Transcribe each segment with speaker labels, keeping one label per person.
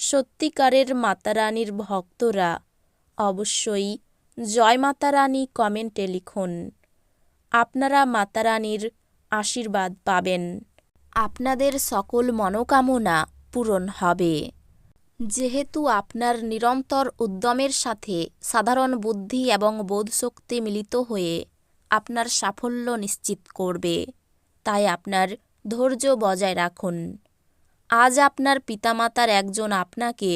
Speaker 1: সত্যিকারের মাতারানীর ভক্তরা অবশ্যই জয় মাতারানী কমেন্টে লিখুন। আপনারা মাতারানীর আশীর্বাদ পাবেন। আপনাদের সকল মনোকামনা পূরণ হবে। যেহেতু আপনার নিরন্তর উদ্যমের সাথে সাধারণ বুদ্ধি এবং বোধশক্তি মিলিত হয়ে আপনার সাফল্য নিশ্চিত করবে, তাই আপনার ধৈর্য বজায় রাখুন। আজ আপনার পিতামাতার একজন আপনাকে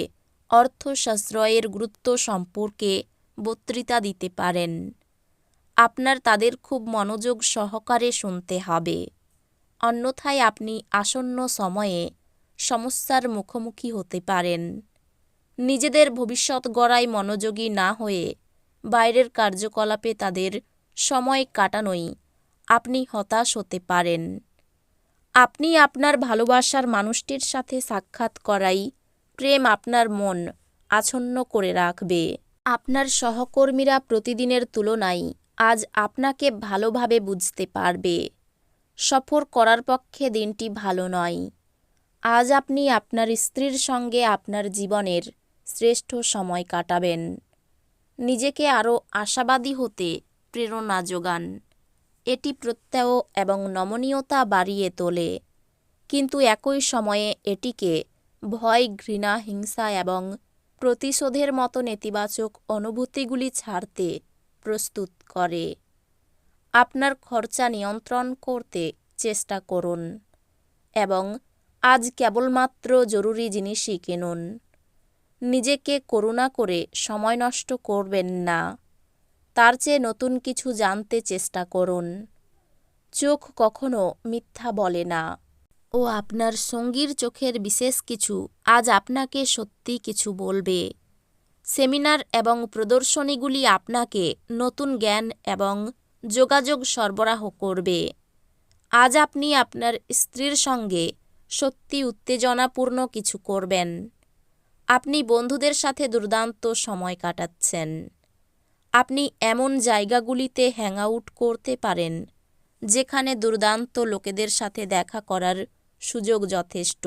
Speaker 1: অর্থ সাশ্রয়ের গুরুত্ব সম্পর্কে বক্তৃতা দিতে পারেন। আপনার তাদের খুব মনোযোগ সহকারে শুনতে হবে। অন্যথায় আপনি আসন্ন সময়ে সমস্যার মুখোমুখি হতে পারেন। নিজেদের ভবিষ্যৎ গড়ায় মনোযোগী না হয়ে বাইরের কার্যকলাপে তাদের সময় কাটানোই আপনি হতাশ হতে পারেন। আপনি আপনার ভালোবাসার মানুষটির সাথে সাক্ষাৎ করাই প্রেম আপনার মন আছন্ন করে রাখবে। আপনার সহকর্মীরা প্রতিদিনের তুলনায় আজ আপনাকে ভালোভাবে বুঝতে পারবে। সফর করার পক্ষে দিনটি ভালো নয়। আজ আপনি আপনার স্ত্রীর সঙ্গে আপনার জীবনের শ্রেষ্ঠ সময় কাটাবেন। নিজেকে আরও আশাবাদী হতে প্রেরণা যোগান। এটি প্রত্যয় এবং নমনীয়তা বাড়িয়ে তোলে। কিন্তু একই সময়ে এটিকে ভয়, ঘৃণা, হিংসা এবং প্রতিশোধের মতো নেতিবাচক অনুভূতিগুলি ছাড়তে প্রস্তুত করে। আপনার খরচা নিয়ন্ত্রণ করতে চেষ্টা করুন এবং আজ কেবলমাত্র জরুরি জিনিসই কিনুন। নিজেকে করুণা করে সময় নষ্ট করবেন না। তার চেয়ে নতুন কিছু জানতে চেষ্টা করুন। চোখ কখনো মিথ্যা বলে না। ও আপনার সঙ্গীর চোখের বিশেষ কিছু আজ আপনাকে সত্যি কিছু বলবে। সেমিনার এবং প্রদর্শনীগুলি আপনাকে নতুন জ্ঞান এবং যোগাযোগ সরবরাহ করবে। আজ আপনি আপনার স্ত্রীর সঙ্গে সত্যি উত্তেজনাপূর্ণ কিছু করবেন। আপনি বন্ধুদের সাথে দুর্দান্ত সময় কাটাচ্ছেন। আপনি এমন জায়গাগুলিতে হ্যাংআউট করতে পারেন, যেখানে দুর্দান্ত লোকেদের সাথে দেখা করার সুযোগ যথেষ্ট।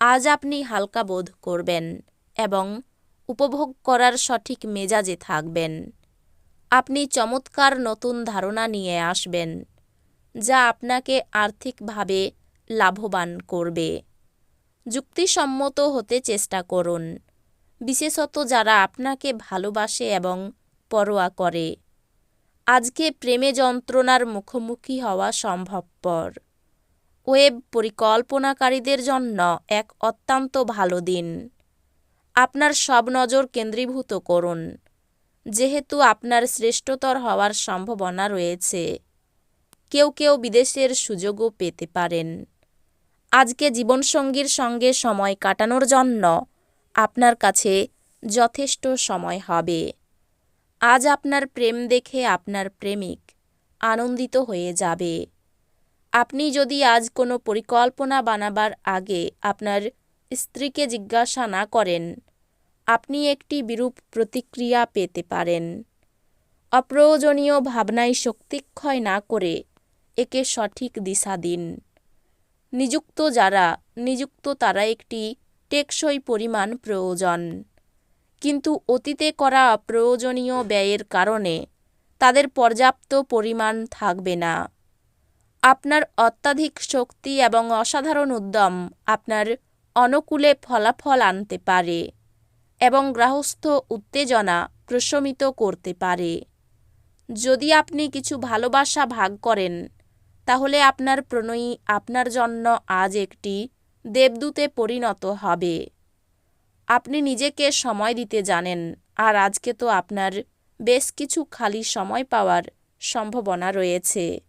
Speaker 1: আজ আপনি হালকা বোধ করবেন এবং উপভোগ করার সঠিক মেজাজে থাকবেন। আপনি চমৎকার নতুন ধারণা নিয়ে আসবেন, যা আপনাকে আর্থিকভাবে লাভবান করবে। যুক্তিসম্মত হতে চেষ্টা করুন। বিশেষত যারা আপনাকে ভালোবাসে এবং পরোয়া করে। আজকে প্রেমে যন্ত্রণার মুখোমুখি হওয়া সম্ভবপর। ওয়েব পরিকল্পনাকারীদের জন্য এক অত্যন্ত ভালো দিন। আপনার সব নজর কেন্দ্রীভূত করুন। যেহেতু আপনার শ্রেষ্ঠতর হওয়ার সম্ভাবনা রয়েছে, কেউ কেউ বিদেশের সুযোগও পেতে পারেন। আজকে জীবনসঙ্গীর সঙ্গে সময় কাটানোর জন্য আপনার কাছে যথেষ্ট সময় হবে। আজ আপনার প্রেম দেখে আপনার প্রেমিক আনন্দিত হয়ে যাবে। আপনি যদি আজ কোনো পরিকল্পনা বানাবার আগে আপনার স্ত্রীকে জিজ্ঞাসা না করেন, আপনি একটি বিরূপ প্রতিক্রিয়া পেতে পারেন। অপ্রয়োজনীয় ভাবনায় শক্তিক্ষয় না করে একে সঠিক দিশা দিন। নিযুক্ত যারা, নিযুক্ত তারা একটি টেকসই পরিমাণ প্রয়োজন। কিন্তু অতীতে করা অপ্রয়োজনীয় ব্যয়ের কারণে তাদের পর্যাপ্ত পরিমাণ থাকবে না। আপনার অত্যাধিক শক্তি এবং অসাধারণ উদ্যম আপনার অনুকূলে ফলাফল আনতে পারে এবং গ্রাহস্থ উত্তেজনা প্রশমিত করতে পারে। যদি আপনি কিছু ভালোবাসা ভাগ করেন, তাহলে আপনার প্রণয়ী আপনার জন্য আজ একটি দেবদূতে পরিণত হবে। আপনি নিজেকে সময় দিতে জানেন, আর আজকে তো আপনার বেশ কিছু খালি সময় পাওয়ার সম্ভাবনা রয়েছে।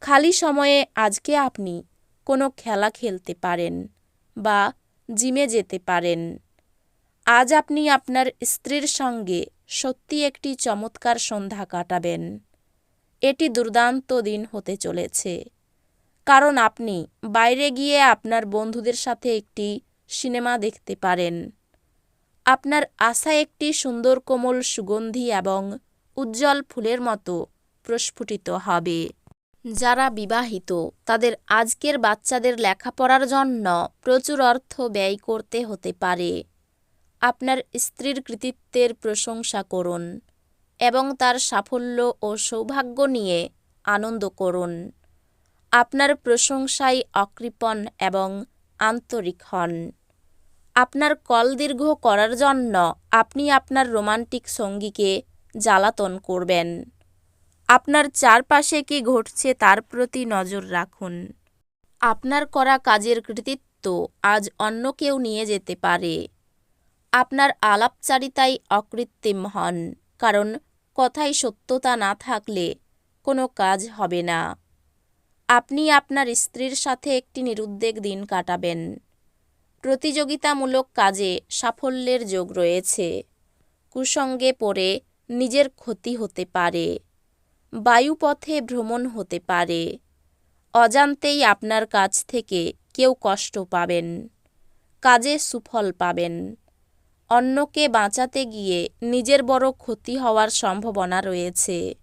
Speaker 1: খালি সময়ে আজকে আপনি কোনো খেলা খেলতে পারেন বা জিমে যেতে পারেন। আজ আপনি আপনার স্ত্রীর সঙ্গে সত্যি একটি চমৎকার সন্ধ্যা কাটাবেন। এটি দুর্দান্ত দিন হতে চলেছে। কারণ আপনি বাইরে গিয়ে আপনার বন্ধুদের সাথে একটি সিনেমা দেখতে পারেন। আপনার আশা একটি সুন্দর কোমল সুগন্ধি এবং উজ্জ্বল ফুলের মতো প্রস্ফুটিত হবে। যারা বিবাহিত, তাদের আজকের বাচ্চাদের লেখাপড়ার জন্য প্রচুর অর্থ ব্যয় করতে হতে পারে। আপনার স্ত্রীর কৃতিত্বের প্রশংসা করুন এবং তার সাফল্য ও সৌভাগ্য নিয়ে আনন্দ করুন। আপনার প্রশংসায় অকৃপণ এবং আন্তরিক হন। আপনার কল দীর্ঘ করার জন্য আপনি আপনার রোমান্টিক সঙ্গীকে জ্বালাতন করবেন। আপনার চারপাশে কি ঘটছে তার প্রতি নজর রাখুন। আপনার করা কাজের কৃতিত্ব আজ অন্য কেউ নিয়ে যেতে পারে। আপনার আলাপচারিতায় অকৃত্রিম হন, কারণ কথায় সত্যতা না থাকলে কোনো কাজ হবে না। আপনি আপনার স্ত্রীর সাথে একটি নিরুদ্বেগ দিন কাটাবেন। প্রতিযোগিতামূলক কাজে সাফল্যের যোগ রয়েছে। কুসঙ্গে পড়ে নিজের ক্ষতি হতে পারে, বায়ুপথে ভ্রমণ হতে পারে, অজান্তেই আপনার কাছ থেকে কেউ কষ্ট পাবেন, কাজে সুফল পাবেন, অন্যকে বাঁচাতে গিয়ে নিজের বড় ক্ষতি হওয়ার সম্ভাবনা রয়েছে।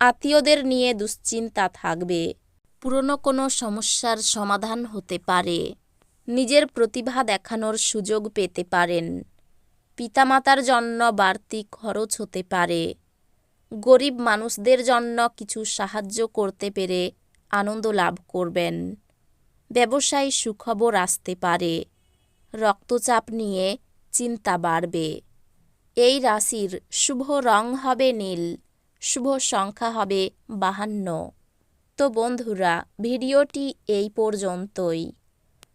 Speaker 1: আত্মীয়দের নিয়ে দুশ্চিন্তা থাকবে, পুরনো কোনো সমস্যার সমাধান হতে পারে। নিজের প্রতিভা দেখানোর সুযোগ পেতে পারেন। পিতামাতার জন্য বাড়তি খরচ হতে পারে। গরিব মানুষদের জন্য কিছু সাহায্য করতে পেরে আনন্দ লাভ করবেন। ব্যবসায় সুখবর আসতে পারে। রক্তচাপ নিয়ে চিন্তা বাড়বে। এই রাশির শুভ রং হবে নীল, শুভ সংখ্যা হবে বাহান্ন। তো বন্ধুরা, ভিডিওটি এই পর্যন্তই।